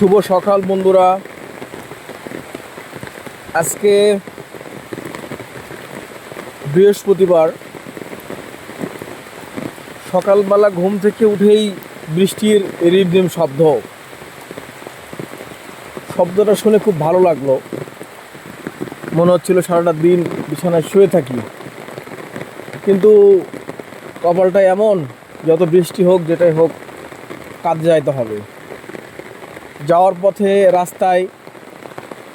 শুভ সকাল, বন্ধুরা। আজকে বৃহস্পতিবার। সকালবেলা ঘুম থেকে উঠেই বৃষ্টির রিমঝিম শব্দ। শব্দটা শুনে খুব ভালো লাগল। মনে হচ্ছিল সারাটা দিন বিছানায় শুয়ে থাকি। কিন্তু কপালটা এমন, যত বৃষ্টি হোক, যেটাই হোক, কাজে যাইতে হবে। যাওয়ার পথে রাস্তায়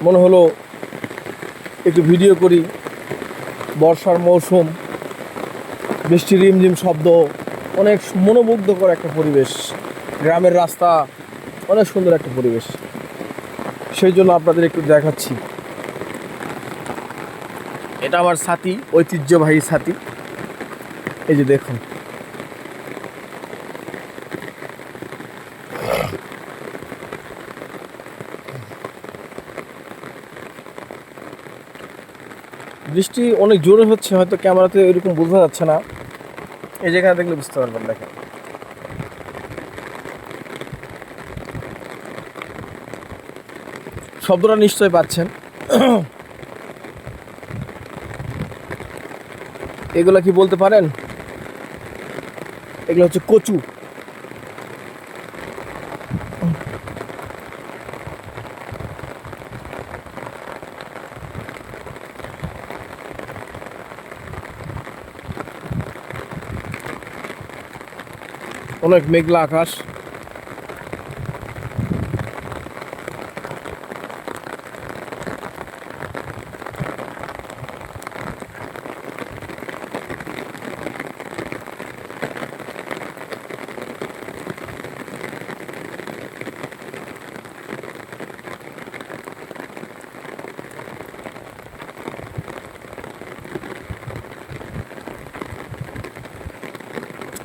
মনে হলো একটু ভিডিও করি। বর্ষার মৌসুম, বৃষ্টির রিমঝিম শব্দ, অনেক মনোমুগ্ধকর একটা পরিবেশ। গ্রামের রাস্তা, অনেক সুন্দর একটা পরিবেশ। সেই জন্য আপনাদের একটু দেখাচ্ছি। এটা আমার সাথী, ঐতিহ্যবাহী সাথী। এই যে দেখুন। বৃষ্টি অনেক জোরে হচ্ছে, হয়তো ক্যামেরাতে এরকম বোঝা যাচ্ছে না। এই জায়গায় দেখলে বুঝতে পারবেন, দেখেন। শব্দটা নিশ্চয় পাচ্ছেন। এগুলা কি বলতে পারেন? এগুলো হচ্ছে কচু। অনেক মেঘলা আকাশ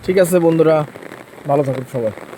ঠিক আছে বন্ধুরা ভালো থাকুন সবাই।